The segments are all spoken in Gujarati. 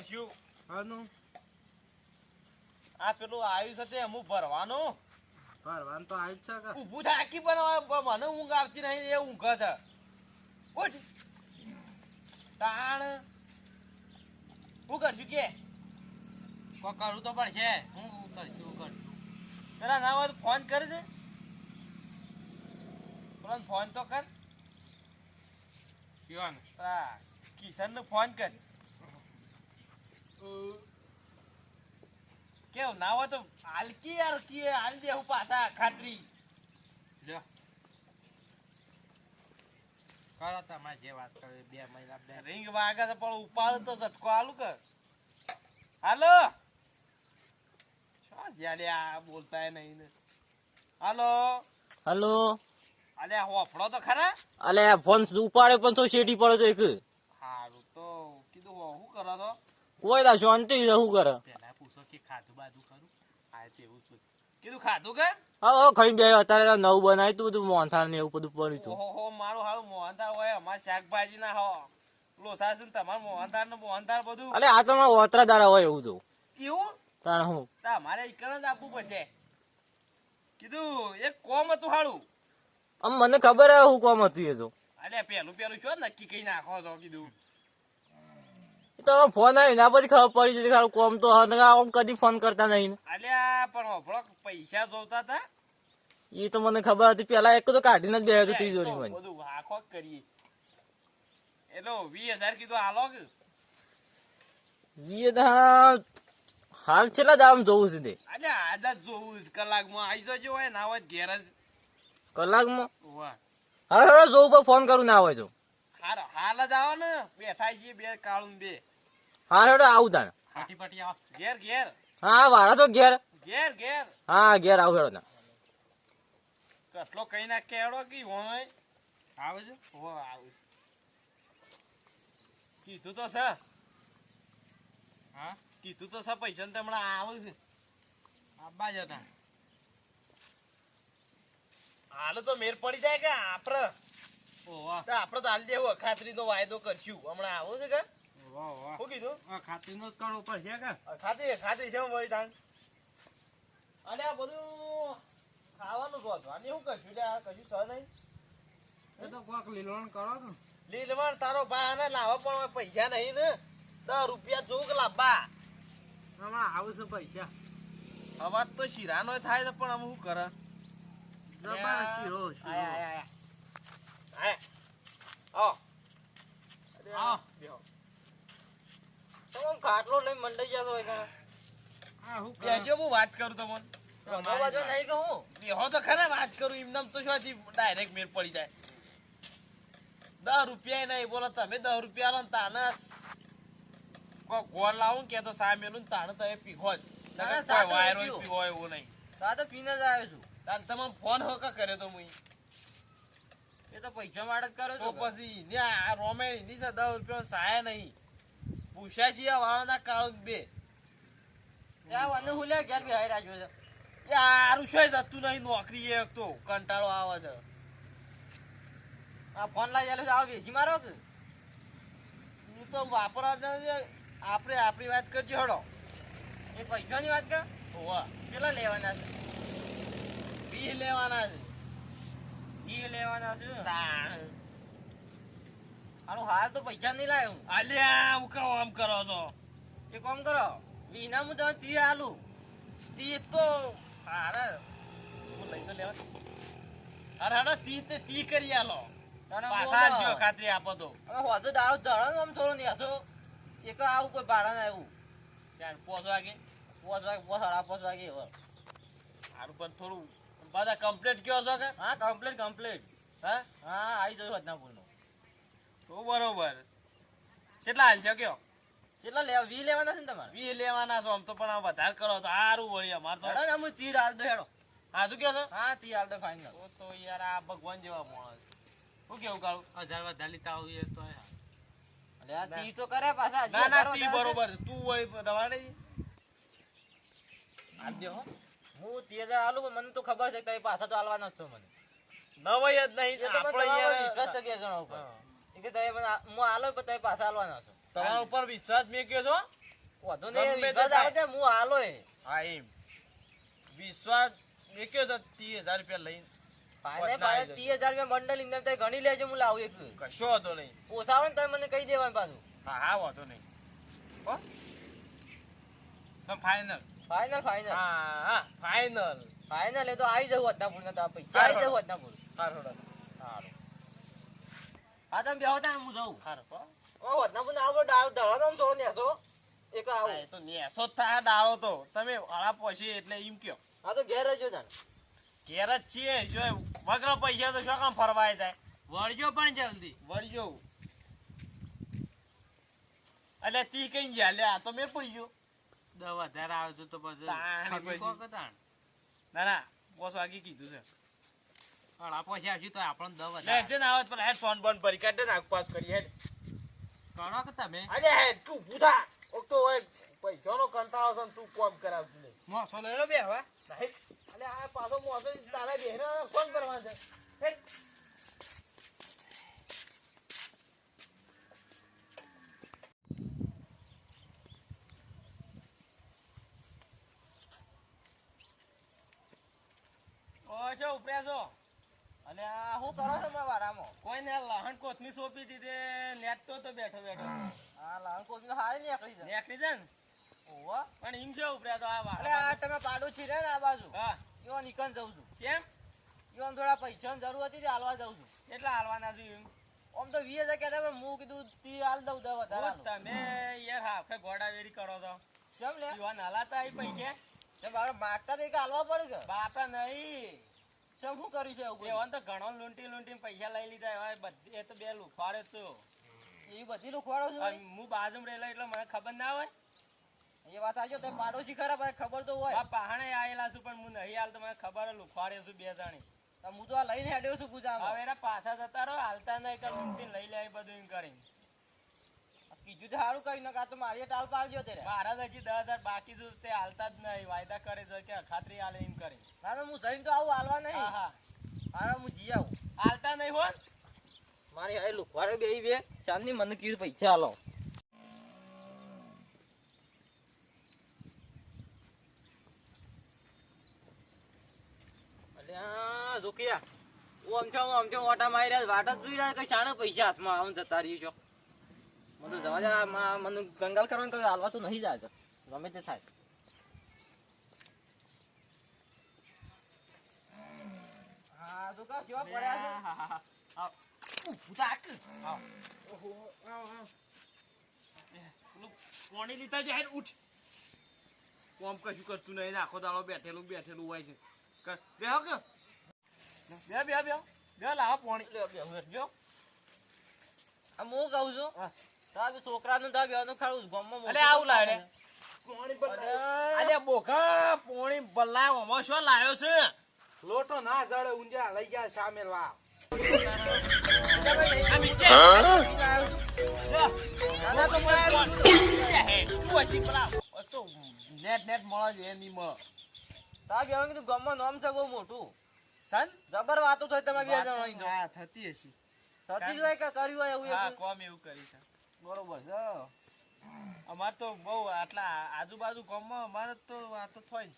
કશું હાનું. આ પેલું આવ્યું છે તે અમુક ભરવાનું. ભરવાનું તો આવ્યું છે કે? ઊભું થાકી પણ મને ઊંઘ આવતી નહીં એ ઊંઘ છે. ઉઠ. તાણ. હું કરશું કે? કોઈ કરવું તો પડશે. હું કરશું કરશું? પેલા ના હોય ફોન કરી દે ફોન તો કર. કિશન ને ફોન કર. કેવું ના હોય તો હાલકી યાર કી હાલ દે હું પાછા ખાતરી. લ્યો. કરો તમે જે વાત કરે બે મહિના બે. રિંગ વાગે તો પણ ઉપાડ તો ઝટકો આલું કર હાલો. જ્યારે આ બોલતા નહીં ને. હાલો. હાલો. અલે હોફળો તો ખરા? અલે ફોન ઉપાડે પણ તો શેટી પડે તો એક. હારું તો કીધું હું કરો છો? કોઈ દા શાંતિ છે, શું કરે? પેલા પૂછો કે ખાધું બાધું ખરું? આ તેવું છે કીધું ખાધું કે? હા ખાઈ બે અત્યારે નવું બનાવ્યું તું બધું મોહનથાળ ને એવું બધું પડ્યું તું. ઓહો મારું હારું મોહનથાળ હોય અમાર શાકભાજી ના હો. લોસા છે તમાર મોહનથાળ ને મોહનથાળ બધું. અલે આ તો મારા ઓતરા દાડા હોય એવું તો. એવું? તાણ હું? તમારે ઈકણ જ આપવું પડશે. કીધું એક કોમ હતું હારું. આમ મને ખબર હે હું કોમ હતું એ તો. અલે પેલું પેલું શું નક્કી કઈ નાખો છો કીધું. તો ફોન આવ્યો ના પછી ખબર પડી જતી ખાલી કોમ તો આમ કદી ફોન કરતા નહીં. અલ્યા પણ હોભળો પૈસા જોતા હતા એ તો મને ખબર હતી પેલા એક તો કાઢીને જ બે હતો ત્રીજોરી તો બધું આખો કરીએ. એટલે વીસ હજાર કીધું હાલો કે? હાલ છેલ્લા દામ જોવું છે તે. અલ્યા આજે જોવું છે કલાકમાં આવી જજો હોય ના હોય ઘેર જ. કલાકમાં? વાહ. હા હવે જોવું પર ફોન કરું ના હોય તો હારો હાલ જ આવો ને બેઠા છીએ બે કાળું બે. હા હેડો આવું તાણ પાટી પાટી આવ. ઘેર ઘેર. હા વાળા છો ઘેર? ઘેર ઘેર. હા ઘેર આવું હેડો ના કેટલો કઈ ના કેડો કી હોય? આવે છે? હો આવું. કીધું તો છે. હા? કીધું તો છે પૈસા ને હમણાં આવું છે. આબા જતા. હાલ તો મેર પડી જાય કે આપડે? તો આપડે તો હાલ જેવું ખાતરી નો વાયદો કરશું. હમણાં આવું છે કે? શું કીધું? ખાતીનો જ કરવો પડશે કે? ખાતરી ખાતરી છે વળી તાણ અને આ બધું ખાવાનું હતું. અને શું કરશું? લે આ કશું સહ નહીં. એ તો કોક લીલવણ કરો તો. લીલવાણ તારો ભાઈ આને લાવો પણ પૈસા નહીં ને. દસ રૂપિયા જોગ લાવવા. હમણાં આવશે પૈસા. અવાજ તો શીરાનો થાય છે પણ આમ શું કરે? શીરો, શીરો. આયા, આયા, આયા. આયા. આવો. આવો. તો ખાટલો લઈને મંડાઈ જતો હોય કાં. હા હું? બેસજો, હું વાત કરું તમને. બાજુ નહીં કે હું બેહો તો ખરા વાત કરું. એમને તો શું ડાયરેક્ટ મેર પડી જાય. દસ રૂપિયા નહીં બોલો તમે દસ રૂપિયા લો તાને ગોળ લાવું કે તો સા મેલું તાને તમે પીખો જ. વાયરો પીવો. એવું નહીં. તા તો પીને જ આવ્યો છું. તાન તમે ફોન હો કા કર્યો તો મુઈ? એ તો પૈસા માટે જ કર્યો તો પછી આ રોમેણી ની છે દસ રૂપિયા સહાય નહીં. પૂછ્યા છીએ વાળાના કાળો બે. વાને હું લે ઘેર બેહાઈ રાખ્યો છે. હારું શું જતું નહીં, નોકરી એક તો. કંટાળો આવે છે. આ ફોન લાવી છે, આવો વેચી મારો કે. હું તો વાપરા આપણે, આપણી વાત કરજો હડો. એ પૈસાની વાત કર હોવા. કેટલા લેવાના છે? બી લેવાના છે. બી લેવાના છે? આનું હાલ તો પૈસા નહીં લાયો. અલ્યા હું કહો આમ કરો છો. એ કોમ કરો. વિના હું તમે તીર આલું. તી તો અરે હું લઈ તો લેવા. અરે હાડા તી તે તી કરી આલો. તને પાછા જો ખાતરી આપો તો. હવે હોજો દાડો ધડો આમ થોડો નહીં. હશો એક આવું કોઈ ભાડા ના એવું ત્યાં પોસ વાગે. પોસ વાગે પોસ હાડા પોસ વાગે એવો સારું પણ થોડું. પાછા કમ્પ્લીટ કયો છો કે? હા કમ્પ્લીટ કમ્પ્લીટ હા? હા આવી જજો હદનાપુરનો તો બરોબર. કેટલા હાલ છે કયો? કેટલા લેવા? વી લેવાના છે ને તમારે? વી લેવાના છો આમ તો પણ આ વધારે કરો તો સારું વળી અમાર તો. અમે તીર હાલ દો હેડો. હા શું કહો છો? હા તીર હાલ દો ફાઈનલ તો તો યાર આ ભગવાન જેવા માણસ. શું કેવું કાળું? હજાર વધારે લીધા આવીએ તો તી તો કરે પાછા. ના ના તી બરોબર તું વળી રવાડે આ દે હો. હું તીર હાલું પણ મને તો ખબર છે કે તમે પાછા તો હાલવાના જ છો મને. નવાય જ નહીં. તો આપણે યાર વિશ્વાસ છે કે જણા ઉપર. હા. એ કે તમે મને હું આલો પણ તમે પાછા હાલવાના છો? તમારા ઉપર વિશ્વાસ મેક્યો છો? વધુ નહીં વિશ્વાસ આવે છે હું આલો હા એમ. વિશ્વાસ મેક્યો છો ત્રીસ હજાર રૂપિયા લઈને લેજો હું લાવું એક કશો હતો નહીં. ને તો મને કહી દેવાનું પાછું. હા હા વાંધો નહીં. ફાઈનલ ફાઇનલ ફાઇનલ હા હા ફાઇનલ ફાઇનલ એ તો આવી જવું ના તારા પૈસા આવી જવું સારું હેડો. હા તમે બેહો તા હું જઉં. સારું હો. ઓ વધનાપુર ના આવડો ડાળ ધરાનો થોડો તો એક આવો. એ તો નેસો થા ડાળો તો. તમે વાળા પછી એટલે એમ કયો. હા તો ઘેર જ તાન ઘેર જ છીએ જો વગર પૈસા તો શું કામ ફરવાય જાય. વળજો પણ જલ્દી. વળજો. એટલે તી કઈ ગયા? લે આ તો મેં પડી ગયો. દવા વધારે આવતું તો પછી. ના ના બોસ વાગી કીધું છે. હળા પછી આવશું તો આપણને દસ લે જે ના આવત પણ હેડ ફોન બંધ કરી કાઢ ને પાસ કરી હેડ. કરો કે તમે? અરે હેડ તું ભૂતા ઓ તો હોય પૈસાનો કંટાળો છે તું કોમ કરાવતું નહીં. મોસો લઈ બે હવે. સાહેબ અલે આ પાછો મોસો તારા બેહનો ફોન કરવાનો છે. હેડ. ઓ છો ઉપર્યા છો. અને આ શું કરો છો મારા વારામાં? કોઈ ને લહણ કોથમી સોંપી દીધી. નેટતો તો બેઠો બેઠો. આ લહણ કોથમી હારી નીકળી જાય નીકળી જાય ને? ઓહો. પણ એમ છે ઉપર્યા તો આ વાળા આ તમે પાડો છીરે ને આ બાજુ. હા. ઈવન નીકળ જઉં છું. કેમ? ઈવન થોડા પૈસાની જરૂર હતી હાલવા જઉં છું. કેટલા હાલવાના ના એમ આમ તો વીએ હજાર કહેતા પણ હું કીધું તી હાલ દઉં દઉં વધારે તમે યાર હાફે ગોડાવેરી કરો છો. કેમ લે? યુવાન હાલાતા આવી કેમ બાપડે માગતા તો એક હાલવા પડે કે? બાપા નહીં. કેમ શું કર્યું છે એવું તો ઘણો લૂંટી લૂંટી પૈસા લઈ લીધા એવા બધી એ તો બે લુખવાડે તો. એ બધી લુખવાડો છું? હું બાજુમાં રહેલો એટલે મને ખબર ના હોય. એ વાત આજો તે પાડોશી ખરા પણ ખબર તો હોય. આ પહાણે આવેલા છું પણ હું નહીં હાલ તો મને ખબર લુખવાડે છું બે જાણી. હું તો આ લઈને હેડ્યો છું ગુજામાં હવે એના પાછા જતા રહો હાલતા નહીં લૂંટી લઈ લે બધું એમ કરીને. કીધું તો સારું કરી નાખ આ તો મારી ટાલ પાડજો તે મારા હજી દસ હજાર બાકી છે તે હાલતા જ નહીં. વાયદા કરે છે કે ખાતરી હાલે એમ કરે. ના તો હું જઈને તો આવું હાલવા નહીં. હા હા. હા હું જી આવું. હાલતા નહીં હોત? મારી હાઈ લુખવાડે બે બે. ચાંદની મને કીધું પૈસા હાલો રૂકિયા ઓમ હું ઓમ છો ઓટા મારી રહ્યા વાટ જ જોઈ રહ્યા કે શાણે પૈસા હાથમાં આમ જતા રહ્યું છો. મને તો જવા દે. મને કંગાલ કરવાનું કહ્યું હાલવા તો નહીં જાય ગમે તે થાય. હા કેવા પડ્યા પાણી લીધા જાય ઉઠ. કોમ કશું કરતું નહીં આખો દાડો બેઠેલું બેઠેલું હોય છે. બેહો કે? બે બે બે. બે લાવો પાણી. લે બે હવે આ હું કહું છું. હા. છોકરાને બી છોકરાનું ખાડું ખાવું મોટું આવું લાવે રે. પાણી અલે બોખા પાણી બલ્લા ઓમાં શું લાયો છે? લોટો ના જડે ઊંધિયા લઈ ગયા સામે. લે. નેટ નેટ મળે છે એ નહીં મળે તાર બેવાનું કીધું ગામમાં નામ છે બહુ મોટું. સન? જબર વાતો થાય તમે બે જણાની થતી હશે. થતી જ હોય કે કર્યું હોય એવું હા કોમ એવું કરી છે. બરોબર છે અમારે તો બહુ આટલા આજુબાજુ ગામમાં અમારે તો વાતો થાય જ.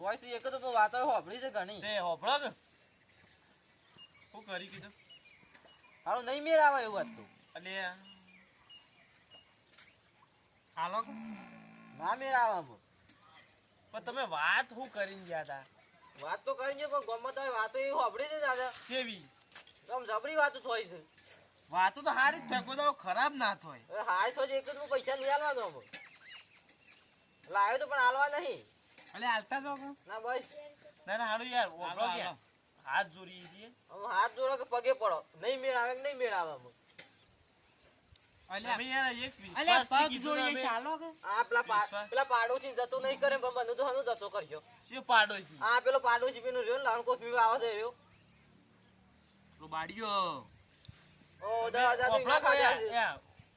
કોઈ તો એક તો વાતો હોભળી છે ઘણી. તે હોભળો કે શું કરી કીધું. હાલો નહીં મેળ આવે એવું હતું અને હાલો ના મેળ આવે પણ તમે વાત શું કરીને ગયા હતા વાત તો કરી છે પણ ગામમાં તો હવે વાતો એવી હોભળી છે દાદા. કેવી? આમ જબરી વાતો થાય છે. વાતો તો હારી જ થાય કોઈ ખરાબ ના થાય. હારી હાય સોજ એક જ હું પૈસા નહીં હાલવાનો અમે લાવ્યો તો પણ આલવા નહીં. અલે હાલતા જો ના બસ. ના ના હારું યાર હાલો, ગયા હાથ જોડી છીએ હાથ જોડો કે પગે પડો? નહીં મેળ આવે નહીં મેળ આવે આમ. અલે અમે યાર એક અલે વિશ્વાસથી પગ કીધું ને જોડીએ અમે. ચાલો કે? આ પેલા પા- વિશ્વાસ. પેલા પાડોશી જતો નહીં પણ મને તો હનું જતો પાડોશી? પેલો પાડોશી પેલું રહ્યો લાણકો પીવા આવે છે રહ્યો.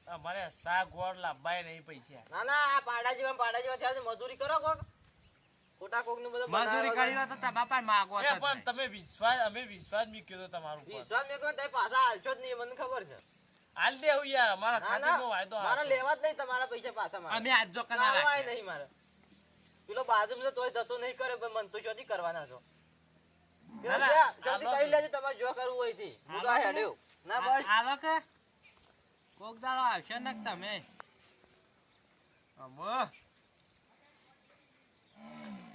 અમારે સા ગોળ લાભાય નહીં પૈસા ના ના આ પાડા જેવા પાડા જેવા થયા મજૂરી કરો કોક. ખોટા કોકનું બધું મજૂરી કરી તો તમારા પાસે માગવો એ તો જ પણ તમે વિશ્વાસ અમે વિશ્વાસ મૂક્યો તો તમારું વિશ્વાસ મેં તમે પાછા હાલશો જ નહીં મને ખબર છે. હાલ દેવું યાર મારા ના વાયદો મારે લેવા જ નહીં તમારા પૈસા પાછા મારે. અમે આજ જો કના રાખ્યા. નહીં મારે. પેલો બાજુમાં તોય જતો નહીં કરે પણ મન તો શોધી કરવાના છો. ના, ના, ત્યાં જલ્દી કરી લેજો તમારે જો કરવું હોયથી હું તો આ હેડ્યો. ના બસ. આવો કે? કોક દાડો આવશે ને તમે?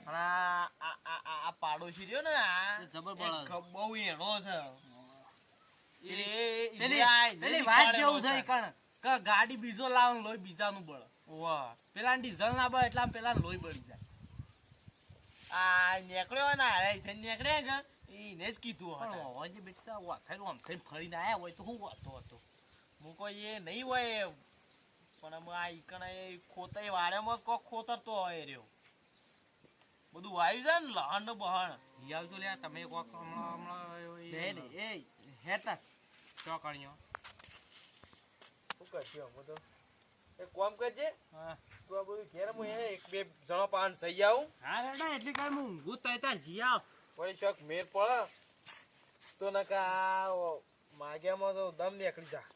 આ- આ- આ- આ- આ પાડોશી રહ્યો ને આ જબર એ બળદ. ખ- બહુ એનો છે. ગાડી બીજો લાવો લોહી લોહી બીજાનું બળ. પેલા ડીઝલ ના બળ એટલા પેલા લોહી બળી જાય. આ નીકળ્યો ને નીકળે કે? એને જ કીધું પણ હોય બેટા વાથાયું આમ થઈને ફરીને આવ્યા હોય તો શું વાતો હતો? હું કોઈ એ નહીં હોય પણ અમે આ ઈકણે એ ખોતાઈ વાળામાં કોક ખોતરતો હોય રહ્યો. બધું વાયુ છે ને લહણ ને બહણ. ઈ આવજો લ્યા તમે કોક હમણાં હમણાં એ એ હેતા ચોકણીઓ શું કરશું તો? એક કોમ કરજે. હા. તું આ બધું ઘેર હું એક બે જણો પાન જઈ આવું. હા રેડા એટલી કાંઈ હું ઊંઘું તઈ તાર જી આવ પછી ચોક મેર પડે તો નકા માગ્યામાં તો દમ નીકળી જા